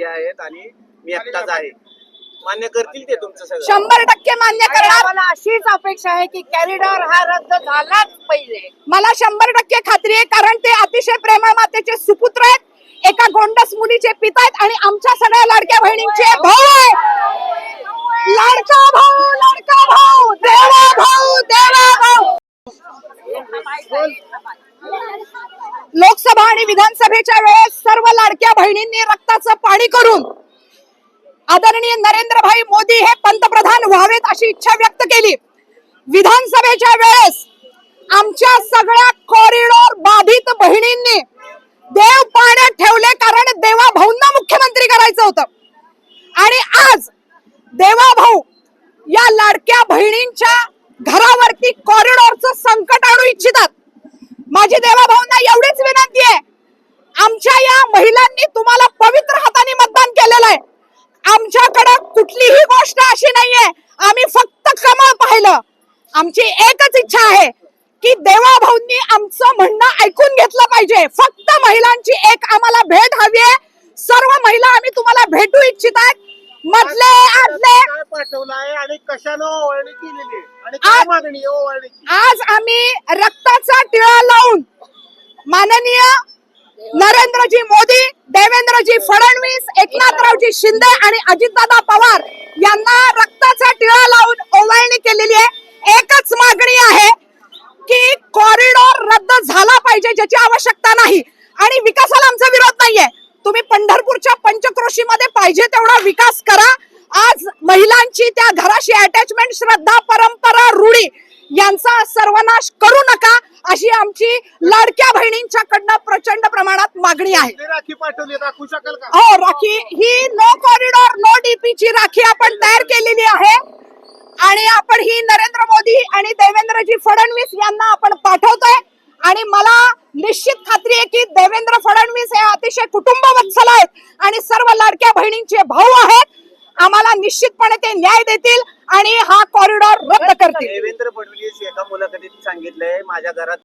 तीन स्त्रिया आहेत आणि मी एकटाच आहे. मान्य करतील ते तुमचं सगळं. शंभर टक्के मान्य करणार. आम्हाला अशीच अपेक्षा आहे की कॅरिडॉर हा रद्द झालाच पाहिजे. मला शंभर टक्के खात्री आहे कारण ते अतिशय प्रेमळ मातेचे सुपुत्र आहेत. एका गोंडस मुलीचे पिता आहेत आणि आमच्या सगळ्या लाडक्या बहिणींचे भाऊ आहे लाडका भाऊ लाडका भाऊ देवा भाऊ देवा भाऊ. लोकसभा आणि विधानसभेच्या वेळेस सर्व लाडक्या पाणी करून. आदरणीय नरेंद्रभाई मोदी हे पंतप्रधान व्हावेत अशी इच्छा व्यक्त केली. विधानसभेच्या वेळेस आमच्या सगळ्या कॉरिडॉर बाधित बहिणींनी देव पाण्यात ठेवले कारण देवा भाऊंना मुख्यमंत्री करायचं होतं. आणि आज देवा भाऊ या लाडक्या बहिणींच्या घरावरती कॉरिडॉरचं संकट आणू इच्छितात. माझी देवा भाऊंना एवढीच विनंती आहे आमच्या या महिलांनी तुम्हाला पवित्र हाताने मतदान केलेलं आहे आमच्याकडे कुठलीही गोष्ट अशी नाहीये. आम्ही फक्त कमळ पाहिलं. आमची एकच इच्छा आहे की देवा भाऊंनी आमचं म्हणणं ऐकून घेतलं पाहिजे. फक्त महिलांची एक आम्हाला भेट हवी आहे. सर्व महिला आम्ही तुम्हाला भेटू इच्छित आहेत. मधले आहे? आणि कशानं ओवाळणी केलेली आहे? आणि काय आज- मागणी आहे ओवाळणीची? आज आम्ही रक्ताचा टिळा लावून माननीय नरेंद्रजी मोदी देवेंद्रजी फडणवीस एकनाथरावजी शिंदे आणि अजितदादा पवार यांना रक्ताचा टिळा लावून ओवाळणी केलेली आहे. एकच मागणी आहे की कॉरिडॉर रद्द झाला पाहिजे ज्याची आवश्यकता नाही. आणि विकासाला आमचा विरोध नाहीये. तुम्ही पंढरपूरच्या पंचक्रोशीमध्ये पाहिजे तेवढा विकास करा. आज महिलांची त्या घराशी अटॅचमेंट श्रद्धा परंपरा रूढी यांचा सर्वनाश करू नका अशी आमची लाडक्या बहिणींच्याकडनं प्रचंड मागणी आहे. राखी पाठवली दाखवू शकाल का? हो राखी ही नो कॉरिडॉर नो डीपी ची राखी आपण तयार केलेली आहे. आणि आपण ही नरेंद्र मोदी आणि देवेंद्रजी फडणवीस यांना आपण पाठवतोय. आणि मला निश्चित खात्री आहे की देवेंद्र फडणवीस हे अतिशय कुटुंब वत्सल आहेत आणि सर्व लाडक्या बहिणींचे भाऊ आहेत. आम्हाला निश्चितपणे ते न्याय देतील आणि हा कॉरिडॉर रद्द करतील. देवेंद्र फडणवीस एका मुलाखतीत सांगितलंय माझ्या घरात